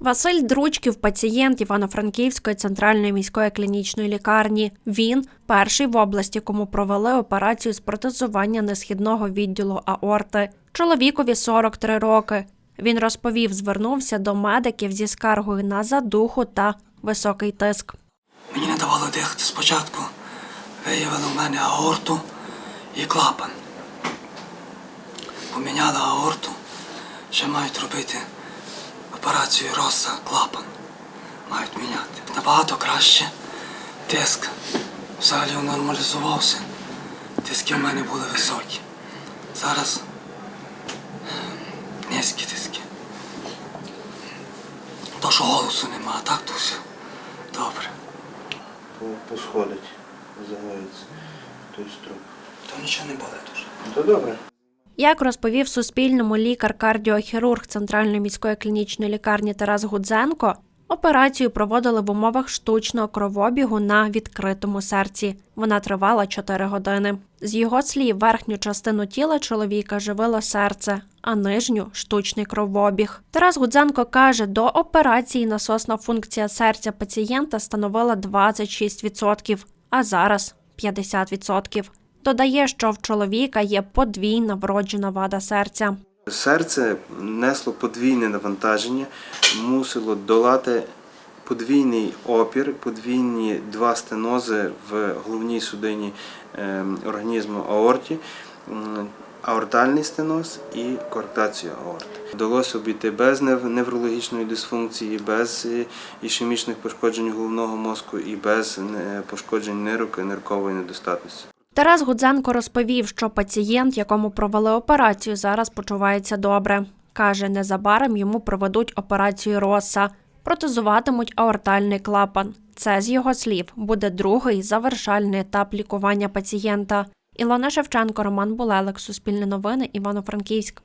Василь Дручків, пацієнт Івано-Франківської центральної міської клінічної лікарні. Він перший в області, кому провели операцію з протезування несхідного відділу аорти. Чоловікові 43 роки. Він розповів, звернувся до медиків зі скаргою на задуху та високий тиск. Мені не давало дихати спочатку. Виявили в мене аорту і клапан. Поміняли аорту. Ще мають робити операцію роса клапан. Мають міняти. Набагато краще. Тиск. Взагалі нормалізувався. Тиски в мене були високі. Зараз низькі тиски. То, що голосу нема, а так то все. Добре. посходить, загоїться той струп. То нічого не болить дуже. То добре. Як розповів Суспільному лікар-кардіохірург Центральної міської клінічної лікарні Тарас Гудзенко, операцію проводили в умовах штучного кровообігу на відкритому серці. Вона тривала 4 години. З його слів, верхню частину тіла чоловіка живило серце, а нижню штучний кровообіг. Тарас Гудзенко каже, до операції насосна функція серця пацієнта становила 26%, а зараз 50%. Додає, що в чоловіка є подвійна вроджена вада серця. Серце несло подвійне навантаження, мусило долати подвійний опір, подвійні два стенози в головній судині ем, організму аорті, аортальний стеноз і координацію аорти. Вдалося обійти без неврологічної дисфункції, без ішемічних пошкоджень головного мозку і без е, пошкоджень нирок і ниркової недостатності. Тарас Гудзенко розповів, що пацієнт, якому провели операцію, зараз почувається добре. Каже, незабаром йому проведуть операцію роса, протезуватимуть аортальний клапан. Це, з його слів, буде другий завершальний етап лікування пацієнта. Ілона Шевченко, Роман Булелик, Суспільне новини, Івано-Франківськ.